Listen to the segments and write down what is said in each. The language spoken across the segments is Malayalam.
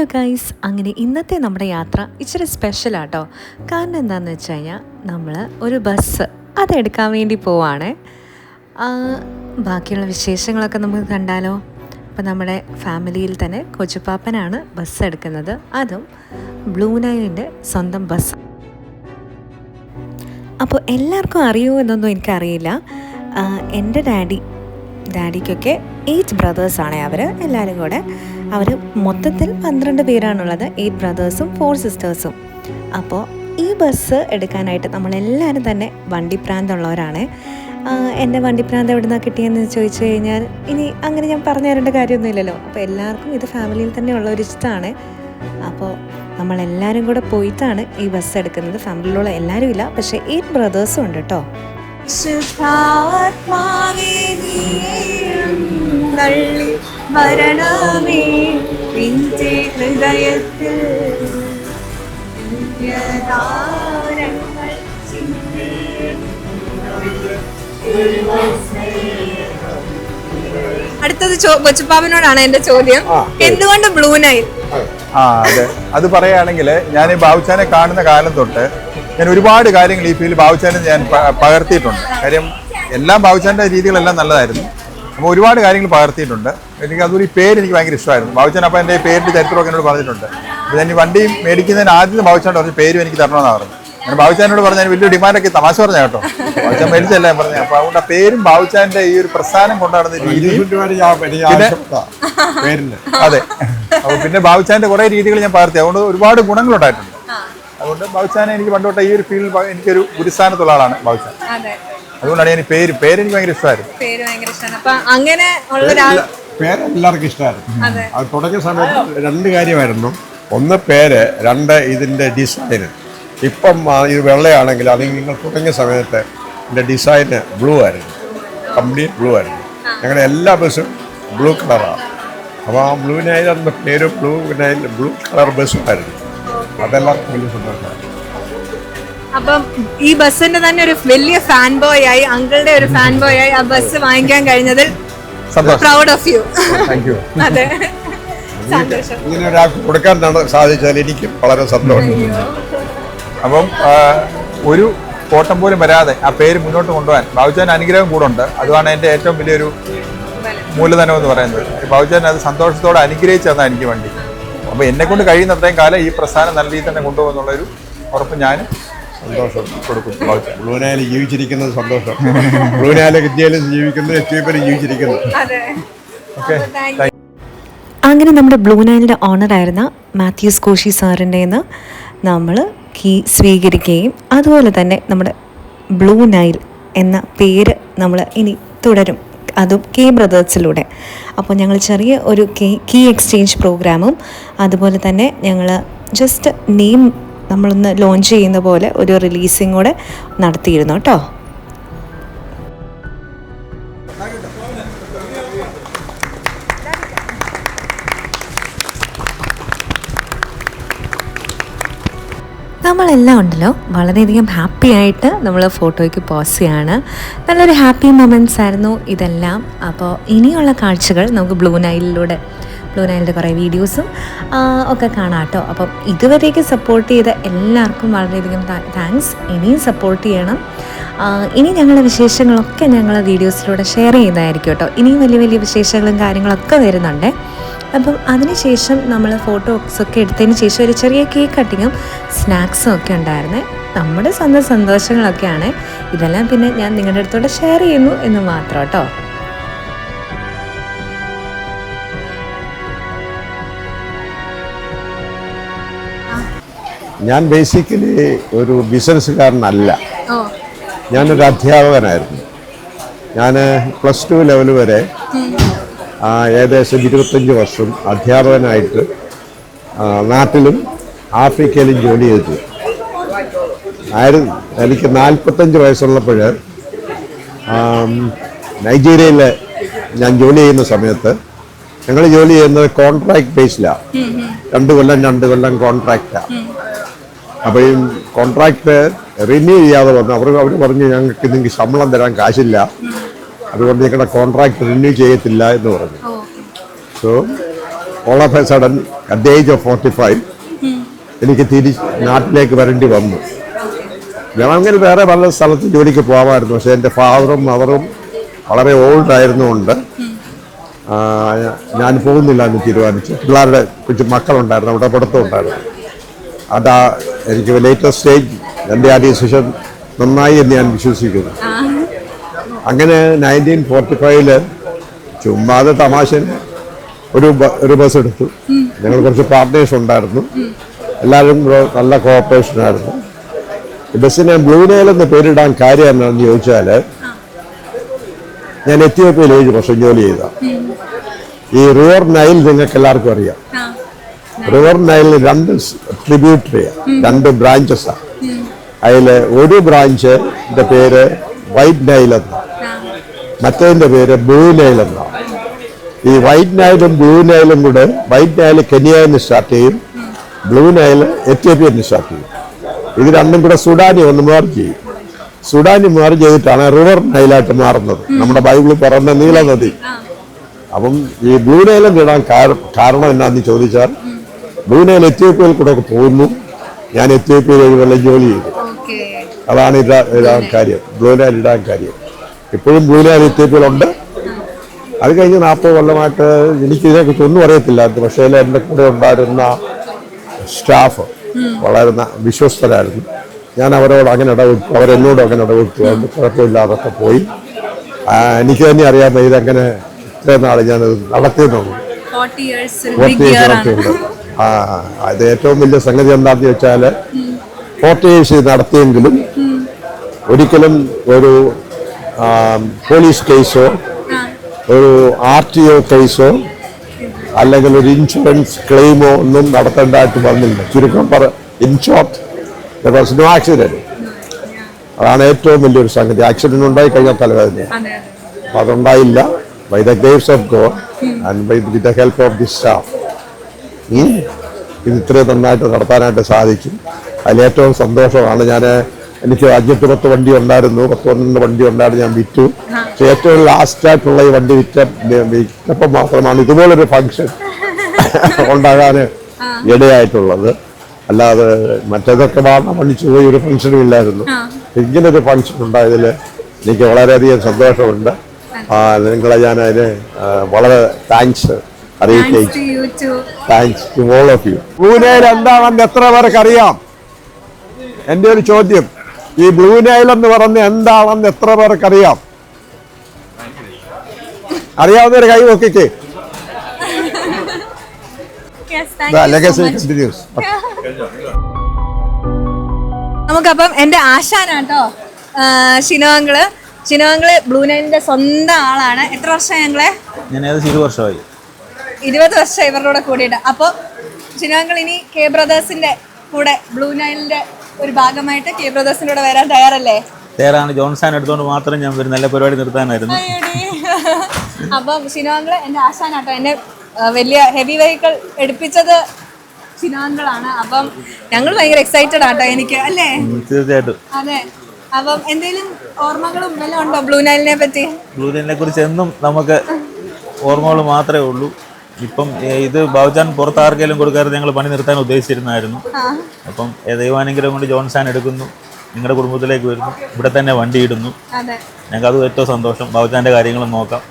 ഹലോ ഗൈസ് അങ്ങനെ ഇന്നത്തെ നമ്മുടെ യാത്ര ഇച്ചിരി സ്പെഷ്യലാട്ടോ കാരണം എന്താണെന്ന് വെച്ച് കഴിഞ്ഞാൽ നമ്മൾ ഒരു ബസ് അതെടുക്കാൻ വേണ്ടി പോവാണ്. ബാക്കിയുള്ള വിശേഷങ്ങളൊക്കെ നമുക്ക് കണ്ടാലോ? അപ്പോൾ നമ്മുടെ ഫാമിലിയിൽ തന്നെ കൊച്ചുപ്പാപ്പനാണ് ബസ് എടുക്കുന്നത്. അതും ബ്ലൂ നൈലിന്റെ സ്വന്തം ബസ് അപ്പോൾ എല്ലാവർക്കും അറിയുമോ എന്നൊന്നും എനിക്കറിയില്ല. എന്റെ ഡാഡി ഡാഡിക്കൊക്കെ എയ്റ്റ് ബ്രദേഴ്സാണ് അവർ എല്ലാവരും കൂടെ. അവർ മൊത്തത്തിൽ പന്ത്രണ്ട് പേരാണുള്ളത്. എയ്റ്റ് ബ്രദേഴ്സും ഫോർ സിസ്റ്റേഴ്സും അപ്പോൾ ഈ ബസ് എടുക്കാനായിട്ട് നമ്മളെല്ലാവരും തന്നെ വണ്ടിപ്രാന്തുള്ളവരാണ് എന്റെ വണ്ടിപ്രാന്ത് എവിടെ നിന്നാണ് കിട്ടിയെന്ന് ചോദിച്ചു കഴിഞ്ഞാൽ ഇനി അങ്ങനെ ഞാൻ പറഞ്ഞു തരേണ്ട കാര്യമൊന്നുമില്ലല്ലോ അപ്പോൾ എല്ലാവർക്കും ഇത് ഫാമിലിയിൽ തന്നെ ഉള്ള ഒരു ഇഷ്ടമാണ്. അപ്പോൾ നമ്മളെല്ലാവരും കൂടെ പോയിട്ടാണ് ഈ ബസ് എടുക്കുന്നത്. ഫാമിലിയിലുള്ള എല്ലാവരും ഇല്ല. പക്ഷേ എയ്റ്റ് ബ്രദേഴ്സും ഉണ്ട് കേട്ടോ. വരണമേ നിന്റെ ഹൃദയത്തിൽ. അടുത്തത് കൊച്ചുപ്പാവിനോടാണ് എന്റെ ചോദ്യം. എന്തുകൊണ്ട് ബ്ലൂ നൈൽ? ആ അതെ. അത് പറയുകയാണെങ്കിൽ ഞാൻ ഈ ബാബുച്ചാനെ കാണുന്ന കാലം തൊട്ട് ഞാൻ ഒരുപാട് കാര്യങ്ങൾ ഈ ഫീൽഡ് ബാബുച്ചാന്റെ ഞാൻ പകർത്തിയിട്ടുണ്ട്. കാര്യം എല്ലാം ബാബുച്ചാന്റെ രീതികളെല്ലാം നല്ലതായിരുന്നു. അപ്പോൾ ഒരുപാട് കാര്യങ്ങൾ പകർത്തിയിട്ടുണ്ട്. എനിക്ക് അതുപോലെ ഈ പേര് എനിക്ക് ഭയങ്കര ഇഷ്ടമായിരുന്നു. ബാബുച്ചാൻ അപ്പോൾ എന്റെ പേരിന്റെ ചരിത്രമൊക്കെ എന്നോട് പറഞ്ഞിട്ടുണ്ട്. അപ്പോൾ ഞാൻ ഈ വണ്ടി മേടിക്കുന്നതിന് ആദ്യം ബാബുച്ചാന്റെ പറഞ്ഞ പേരും എനിക്ക് തരണമെന്നാണ് പറഞ്ഞു ഞാൻ ബാബുച്ചാനോട് പറഞ്ഞാൽ വലിയ ഡിമാൻഡൊക്കെ തമാശ പറഞ്ഞ കേട്ടോ. ബാബുച്ചാൻ മേടിച്ചല്ല ഞാൻ പറഞ്ഞു അപ്പോൾ അതുകൊണ്ട് ആ പേരും ബാബുച്ചാന്റെ ഈ ഒരു പ്രസ്ഥാനം കൊണ്ടാടുന്ന പേരിന്. അതെ. അപ്പോൾ പിന്നെ ബാബുച്ചാന്റെ കുറേ രീതികൾ ഞാൻ പകർത്തി. അതുകൊണ്ട് ഒരുപാട് ഗുണങ്ങളുണ്ടായിട്ടുണ്ട്. അതുകൊണ്ട് ബാബുച്ചാനെ എനിക്ക് പണ്ടോട്ടെ ഈ ഒരു ഫീൽഡിൽ എനിക്കൊരു ഗുരുസ്ഥാനത്തുള്ള ആളാണ് ബാബുച്ചാൻ. അതെ. അതുകൊണ്ടാണ് ഞാൻ പേര് പേര് എനിക്ക് ഭയങ്കര ഇഷ്ടമായിരുന്നു. അങ്ങനെ പേര് എല്ലാവർക്കും ഇഷ്ടമായിരുന്നു. അതെ. തുടങ്ങിയ സമയത്ത് രണ്ട് കാര്യമായിരുന്നു. ഒന്ന് പേര് രണ്ട് ഇതിന്റെ ഡിസൈൻ ഇപ്പം ഇത് വെള്ളയാണെങ്കിൽ അത് നിങ്ങൾ തുടങ്ങിയ സമയത്ത് ഇതിന്റെ ഡിസൈൻ ബ്ലൂ ആയിരുന്നു. കംപ്ലീറ്റ് ബ്ലൂ ആയിരുന്നു. ഞങ്ങളുടെ എല്ലാ ബസ്സും ബ്ലൂ കളറാണ് അപ്പോൾ ആ ബ്ലൂവിനായി നൈൽ പേര് ബ്ലൂ നൈൽ ബ്ലൂ കളർ ബസ്സുമായിരുന്നു അതെല്ലാവർക്കും വലിയ സന്തോഷമാണ്. അപ്പം ഈ ബസ്സിന്റെ തന്നെ ഒരു വലിയ ഫാൻ ബോയ് ആയി അങ്കിളുടെ ഒരു ഫാൻ ബോയ് ആയി ആ ബസ് വാങ്ങിക്കാൻ കഴിഞ്ഞതിൽ പ്രൗഡ് ഓഫ് യു അതെ. ഇങ്ങനെ ഒരാൾക്ക് കൊടുക്കാൻ സാധിച്ചാൽ എനിക്കും വളരെ സന്തോഷം. അപ്പം ഒരു കോട്ടം പോലും വരാതെ ആ പേര് മുന്നോട്ട് കൊണ്ടുപോകാൻ ബാബുജാൻ അനുഗ്രഹം കൂടെ ഉണ്ട് അതാണ് എന്റെ ഏറ്റവും വലിയൊരു മൂലധനം എന്ന് പറയുന്നത്. ബാബുജാൻ അത് സന്തോഷത്തോടെ അനുഗ്രഹിച്ചു തന്നാൽ എനിക്ക് വേണ്ടി. അപ്പോൾ എന്നെ കൊണ്ട് കഴിയുന്ന അത്രയും കാലം ഈ പ്രസ്ഥാനം നല്ല രീതിയിൽ തന്നെ കൊണ്ടുപോകുന്നുള്ളൊരു ഉറപ്പ് ഞാൻ സന്തോഷം കൊടുക്കും. ബ്ലൂനായാലും ജീവിച്ചിരിക്കുന്നത് സന്തോഷം. ബ്ലൂനായാലും ഇന്ത്യയിലും ജീവിക്കുന്നു എത്യോപ്യയിലും ജീവിച്ചിരിക്കുന്നു. അതെ. ഓക്കെ. അങ്ങനെ നമ്മുടെ ബ്ലൂ നൈലിന്റെ ഓണറായിരുന്ന മാത്യൂസ് കോശി സാറിന്റെ നിന്ന് നമ്മൾ കീ സ്വീകരിക്കുകയും അതുപോലെ തന്നെ നമ്മുടെ ബ്ലൂ നൈൽ എന്ന പേര് നമ്മൾ ഇനി തുടരും. അതും കെ ബ്രദേഴ്സിലൂടെ അപ്പോൾ ഞങ്ങൾ ചെറിയ ഒരു കീ എക്സ്ചേഞ്ച് പ്രോഗ്രാമും അതുപോലെ തന്നെ ഞങ്ങൾ ജസ്റ്റ് നെയിം നമ്മളൊന്ന് ലോഞ്ച് ചെയ്യുന്ന പോലെ ഒരു റിലീസിങ് കൂടെ നടത്തിയിരുന്നു കേട്ടോ. നമ്മളെല്ലാം ഉണ്ടല്ലോ. വളരെയധികം ഹാപ്പി ആയിട്ട് നമ്മൾ ഫോട്ടോയ്ക്ക് പോസ് ചെയ്യാണ്. നല്ലൊരു ഹാപ്പി മൊമെന്റ്സ് ആയിരുന്നു ഇതെല്ലാം. അപ്പോൾ ഇനിയുള്ള കാഴ്ചകൾ നമുക്ക് ബ്ലൂ നൈലിലൂടെ ബ്ലൂ നൈലിന്റെ കുറേ വീഡിയോസും ഒക്കെ കാണാം കേട്ടോ. അപ്പം ഇതുവരേക്ക് സപ്പോർട്ട് ചെയ്ത എല്ലാവർക്കും വളരെയധികം താങ്ക്സ് ഇനിയും സപ്പോർട്ട് ചെയ്യണം. ഇനി ഞങ്ങളുടെ വിശേഷങ്ങളൊക്കെ ഞങ്ങൾ വീഡിയോസിലൂടെ ഷെയർ ചെയ്യുന്നതായിരിക്കും കേട്ടോ. ഇനിയും വലിയ വലിയ വിശേഷങ്ങളും കാര്യങ്ങളൊക്കെ വരുന്നുണ്ട്. അപ്പം അതിനുശേഷം നമ്മൾ ഫോട്ടോസ് ഒക്കെ എടുത്തതിന് ശേഷം ഒരു ചെറിയ കേക്ക് കട്ടിങ്ങും സ്നാക്സും ഒക്കെ ഉണ്ടായിരുന്നേ. നമ്മുടെ സ്വന്തം സന്തോഷങ്ങളൊക്കെയാണ്. ഇതെല്ലാം പിന്നെ ഞാൻ നിങ്ങളുടെ അടുത്തോടെ ഷെയർ ചെയ്യുന്നു എന്ന് മാത്രം കേട്ടോ. ഞാൻ ബേസിക്കലി ഒരു ബിസിനസ്സുകാരനല്ല ഞാനൊരു അധ്യാപകനായിരുന്നു. ഞാൻ പ്ലസ് ടു ലെവൽ വരെ ഏകദേശം ഇരുപത്തഞ്ച് വർഷം അധ്യാപകനായിട്ട് നാട്ടിലും ആഫ്രിക്കയിലും ജോലി ചെയ്തു. ആയിരത്തി എനിക്ക് നാൽപ്പത്തഞ്ച് വയസ്സുള്ളപ്പോൾ നൈജീരിയയിൽ ഞാൻ ജോലി ചെയ്യുന്ന സമയത്ത് ഞങ്ങൾ ജോലി ചെയ്യുന്നത് കോൺട്രാക്ട് ബേസിലാണ് രണ്ട് കൊല്ലം രണ്ട് കൊല്ലം കോൺട്രാക്റ്റാണ് അപ്പോഴും കോൺട്രാക്ട് റിന്യൂ ചെയ്യാതെ വന്നു അവർ അവർ പറഞ്ഞു ഞങ്ങൾക്ക് നിങ്ങൾക്ക് ശമ്പളം തരാൻ കാശില്ല. അതുകൊണ്ട് ഞങ്ങളുടെ കോൺട്രാക്ട് റിന്യൂ ചെയ്യത്തില്ല എന്ന് പറഞ്ഞു. So all of a sudden at the age of forty five എനിക്ക് തിരിച്ച് നാട്ടിലേക്ക് വരേണ്ടി വന്നു. വേണമെങ്കിൽ വേറെ പല സ്ഥലത്ത് ജോലിക്ക് പോകാമായിരുന്നു പക്ഷേ എന്റെ ഫാദറും മദറും വളരെ ഓൾഡ് ആയിരുന്നുകൊണ്ട് ഞാൻ പോകുന്നില്ല എന്ന് തീരുമാനിച്ചു. പിള്ളേരുടെ കൊച്ചു മക്കളുണ്ടായിരുന്നു അവിടെ പഠിത്തം ഉണ്ടായിരുന്നു അതാ എനിക്ക് ലേറ്റസ്റ്റ് സ്റ്റേജ് എന്റെ ആ ഡിസിഷൻ നന്നായി എന്ന് ഞാൻ വിശ്വസിക്കുന്നു. അങ്ങനെ നയന്റീൻ ഫോർട്ടി ഫൈവിൽ ചുമ്മാതെ തമാശന് ഒരു ഒരു ബസ് എടുത്തു. ഞങ്ങൾ കുറച്ച് പാർട്ട്നേഴ്സ് ഉണ്ടായിരുന്നു. എല്ലാവരും നല്ല കോപ്പറേഷൻ ആയിരുന്നു. ബസ്സിനെ ബ്ലൂ നെയിൽ എന്ന് പേരിടാൻ കാര്യം എന്നാണെന്ന് ചോദിച്ചാൽ ഞാൻ എത്യോപ്യയിൽ ഏഴ് വർഷം ജോലി ചെയ്ത. ഈ റിവർ നൈൽ നിങ്ങൾക്ക് എല്ലാവർക്കും അറിയാം. റിവർ നൈലിന് രണ്ട് ട്രിബ്യൂട്ടറിയാണ് രണ്ട് ബ്രാഞ്ചസാണ് അതിൽ ഒരു ബ്രാഞ്ചിന്റെ പേര് വൈറ്റ് നൈൽ എന്നാണ്. മറ്റേതിന്റെ പേര് ബ്ലൂ നൈൽ എന്നാണ്. ഈ വൈറ്റ് നൈലും ബ്ലൂ നൈലും കൂടെ വൈറ്റ് നൈൽ കെനിയയിൽ നിന്ന് സ്റ്റാർട്ട് ചെയ്യും ബ്ലൂ നൈൽ എത്യോപ്യയിൽ നിന്ന് സ്റ്റാർട്ട് ചെയ്യും. ഇത് രണ്ടും കൂടെ സുഡാനി ഒന്ന് മാർജ് ചെയ്യും. സുഡാനി മാർജ് ചെയ്തിട്ടാണ് റിവർ നൈലായിട്ട് മാറുന്നത്. നമ്മുടെ ബൈബിളിൽ പറഞ്ഞ നീല നദി. അപ്പം ഈ ബ്ലൂ നൈലും ഇടാൻ കാര- കാരണം എന്നാന്ന് ചോദിച്ചാൽ ബ്ലൂ നൈൽ എത്യോപ്യയിൽ കൂടെ ഒക്കെ പോകുന്നു. ഞാൻ എത്യോപ്യയിൽ വെള്ളം ജോലി ചെയ്തു. അതാണ് ഇടാൻ കാര്യം. ബ്ലൂ നൈൽ ഇടാൻ കാര്യം. ഇപ്പോഴും ബ്ലൂ നൈൽ എത്യോപ്യയിലുണ്ട് അത് കഴിഞ്ഞ് നാൽപ്പത് കൊല്ലമായിട്ട് എനിക്ക് ഇതിനെക്കുറിച്ച് ഒന്നും അറിയത്തില്ലായിരുന്നു പക്ഷേ എന്റെ കൂടെ ഉണ്ടായിരുന്ന സ്റ്റാഫ് വളരെ വിശ്വസ്തരായിരുന്നു. ഞാൻ അവരോട് അങ്ങനെ ഇടപെട്ടു അവരെന്നോടും അങ്ങനെ ഇടപെട്ടു. അതുകൊണ്ട് കുഴപ്പമില്ലാതൊക്കെ പോയി. എനിക്ക് തന്നെ അറിയാത്ത ഇതങ്ങനെ ഇത്രയും നാൾ ഞാനത് നടത്തിയെന്നുള്ളൂ ഫോർട്ടി ഇയേഴ്സ് ആ അത് ഏറ്റവും വലിയ സംഗതി എന്താണെന്ന് വെച്ചാൽ ഫോർട്ടി ഇയേഴ്സ് നടത്തിയെങ്കിലും ഒരിക്കലും ഒരു പോലീസ് കേസോ ഒരു ആർ ടി ഒ കേസോ അല്ലെങ്കിൽ ഒരു ഇൻഷുറൻസ് ക്ലെയിമോ ഒന്നും നടത്തേണ്ടതായിട്ട് വന്നില്ല. ചുരുക്കം പറ in short was no accident അതാണ് ഏറ്റവും വലിയൊരു സംഗതി. ആക്സിഡന്റ് ഉണ്ടായി കഴിഞ്ഞാൽ തലവേദന അതെ അപ്പൊ അതുണ്ടായില്ല. By the grace of God and by with the help of the staff ഇത് ഇത്രയും നന്നായിട്ട് നടത്താനായിട്ട് സാധിക്കും അതിലേറ്റവും സന്തോഷമാണ് ഞാൻ എനിക്ക് അഞ്ഞൂറ്റി പത്ത് വണ്ടി ഉണ്ടായിരുന്നു. പത്ത് പന്ത്രണ്ട് വണ്ടി ഉണ്ടായിരുന്നു ഞാൻ വിറ്റു. പക്ഷെ ഏറ്റവും ലാസ്റ്റ് ആയിട്ടുള്ള ഈ വണ്ടി വിറ്റ വിറ്റപ്പം മാത്രമാണ് ഇതുപോലൊരു ഫങ്ഷൻ ഉണ്ടാകാൻ ഇടയായിട്ടുള്ളത്. അല്ലാതെ മറ്റേതൊക്കെ വാർണ പണിച്ചു പോയി ഒരു ഫംഗ്ഷനും ഇല്ലായിരുന്നു. ഇങ്ങനൊരു ഫംഗ്ഷൻ ഉണ്ടായതിൽ എനിക്ക് വളരെയധികം സന്തോഷമുണ്ട്. നിങ്ങളെ ഞാൻ അതിന് വളരെ താങ്ക്സ് അറിയിക്കും you thanks to all of you Nile എന്താണെന്ന് എത്ര പേർക്ക് അറിയാം എന്റെ ഒരു ചോദ്യം. ഈ ബ്ലൂ നൈൽ എന്ന് പറഞ്ഞ എന്താണെന്ന് എത്ര പേർക്ക് അറിയാം ഒരു കൈ നോക്കിക്കേ. നമുക്കപ്പം എന്റെ ആശാനാട്ടോ ശിനോങ്ങൾ ശിനോങ്ങൾ ബ്ലൂ നൈലിന്റെ സ്വന്തം ആളാണ്. എത്ര വർഷം ഞങ്ങളെ? ഞാൻ ഏകദേശം ഇരുപത് വർഷമായി. ഇരുപത് വർഷം ഇവരുടെ കൂടെ കൂടിയിട്ട് അപ്പോൾ ഷിനോങ്ങൾ ഇനി കെ ബ്രദേഴ്സിന്റെ കൂടെ ബ്ലൂ നൈലിന്റെ ഒരു ഭാഗമായിട്ട് കെ ബ്രദേഴ്സിന്റെ കൂടെ വരാൻ തയ്യാറല്ലേ? തയ്യാറാണ്. ജോൺസാൻ എടുത്തോണ്ട് മാത്രം ഞാൻ ഒരു നല്ല പരിപാടി നിർത്താനായിരുന്നു. അപ്പൊ ഷിനോങ്ങൾ എന്റെ ആശാനാട്ടോ എന്നെ വലിയ ഹെവി വെഹിക്കിൾ എടുപ്പിച്ചത് ശിനോങ്കളാണ് അപ്പം ഞങ്ങൾ ഭയങ്കര എക്സൈറ്റഡ് ആട്ടോ എനിക്ക് അല്ലേ? തീർച്ചയായിട്ടും. അതെ. അപ്പം എന്തെങ്കിലും ഓർമ്മകളും വല്ലതും ഉണ്ടോ ബ്ലൂ നൈലിനെ പറ്റി? ബ്ലൂനൈലിനെ കുറിച്ച് എന്നും നമുക്ക് ഓർമ്മകൾ മാത്രമേ ഉള്ളൂ. ഇപ്പം ഇത് ബാബുജാൻ പുറത്ത് ആർക്കെങ്കിലും കൊടുക്കാതെ ഞങ്ങൾ പണി നിർത്താൻ ഉദ്ദേശിച്ചിരുന്നായിരുന്നു. അപ്പം ദൈവാനെങ്കിലും ദൈവാനുഗ്രഹം കൊണ്ട് ജോൺസാൻ എടുക്കുന്നു നിങ്ങളുടെ കുടുംബത്തിലേക്ക് വരുന്നു ഇവിടെ തന്നെ വണ്ടി ഇടുന്നു. അതെ. ഞങ്ങൾക്ക് അത് ഏറ്റവും സന്തോഷം. ബാബുജാന്റെ കാര്യങ്ങളും നോക്കാം.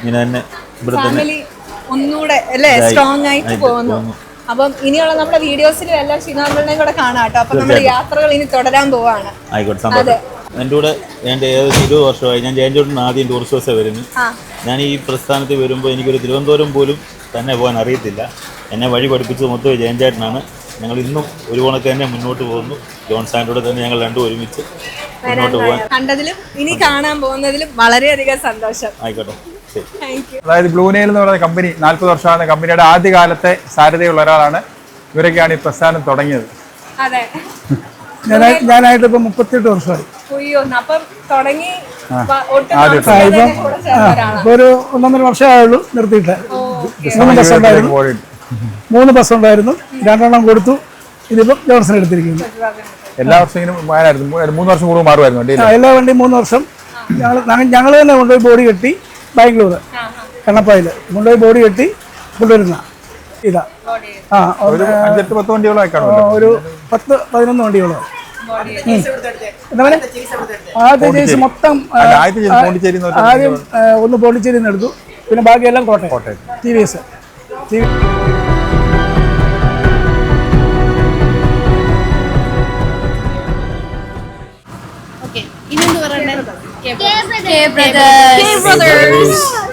ഇങ്ങനെ തന്നെ ഇവിടെ തന്നെ ഒന്നുകൂടെ അല്ലേ? സ്ട്രോങ് ആയിട്ട് പോകുന്നു. അപ്പം ഇനിയുള്ള നമ്മുടെ വീഡിയോസിലും എല്ലാം ഷിനോങ്ങളുടെയും കൂടെ കാണാം കേട്ടോ. അപ്പൊ നമ്മുടെ യാത്രകൾ ഇനി തുടരാൻ പോവാണ്. ആയിക്കോട്ടെ സന്തോഷം. എന്റെ കൂടെ എന്റെ ഏകദേശം ഇരുപത് വർഷമായി. ഞാൻ ജയൻചോട്ടിന് ആദ്യം ടൂറിസ്റ്റ് ബസ്സേ വരുന്നു ഞാൻ ഈ പ്രസ്ഥാനത്ത് വരുമ്പോൾ എനിക്കൊരു തിരുവനന്തപുരം പോലും തന്നെ പോകാൻ അറിയത്തില്ല. എന്നെ വഴി പഠിപ്പിച്ചത് മൊത്തം ജയൻചേട്ടനാണ്. ഞങ്ങൾ ഇന്നും ഒരു കണക്ക് തന്നെ മുന്നോട്ട് പോകുന്നു. ജോൺ സാൻഡോടെ തന്നെ ഞങ്ങൾ രണ്ടും ഒരുമിച്ച് മുന്നോട്ട് പോകാൻ കണ്ടതിലും ഇനി കാണാൻ പോകുന്നതിലും വളരെയധികം സന്തോഷം. ആയിക്കോട്ടെ. അതായത് ബ്ലൂനെയിൽ എന്ന് പറയുന്ന കമ്പനി നാൽപ്പത് വർഷമാണ്. കമ്പനിയുടെ ആദ്യകാലത്തെ സാരഥിയുള്ള ഒരാളാണ്. ഇവരൊക്കെയാണ് ഈ പ്രസ്ഥാനം തുടങ്ങിയത്. ഞാനായിട്ട് ഇപ്പൊ മുപ്പത്തിയെട്ട് വർഷമായി. അപ്പം തുടങ്ങി ഒരു ഒന്നൊന്നര വർഷമായുള്ളൂ നിർത്തിയിട്ട്. മൂന്ന് ബസ് ഉണ്ടായിരുന്നു. മൂന്ന് ബസ് ഉണ്ടായിരുന്നു. രണ്ടെണ്ണം കൊടുത്തു. ഇതിപ്പം ജോൺസൺ എടുത്തിരിക്കുന്നു. എല്ലാ വർഷവും മൂന്ന് വർഷം മാറുമായിരുന്നു എല്ലാ വണ്ടിയും മൂന്ന് വർഷം. ഞങ്ങൾ ഞങ്ങൾ തന്നെ കൊണ്ടുപോയി ബോഡി കെട്ടി ബാംഗ്ലൂർ എണ്ണപ്പായിൽ കൊണ്ടുപോയി ബോഡി കെട്ടി കൊണ്ടുവരുന്ന ഇതാ. ആ ഒരു പത്ത് പതിനൊന്ന് വണ്ടികളോ. ആദ്യത്തെ ചേസ് മൊത്തം ആദ്യം ഒന്ന് പോണ്ടിച്ചേരിയിൽ നിന്ന് എടുത്തു. പിന്നെ ബാക്കിയെല്ലാം Kottayam. T V S. T V? K brothers. K brothers.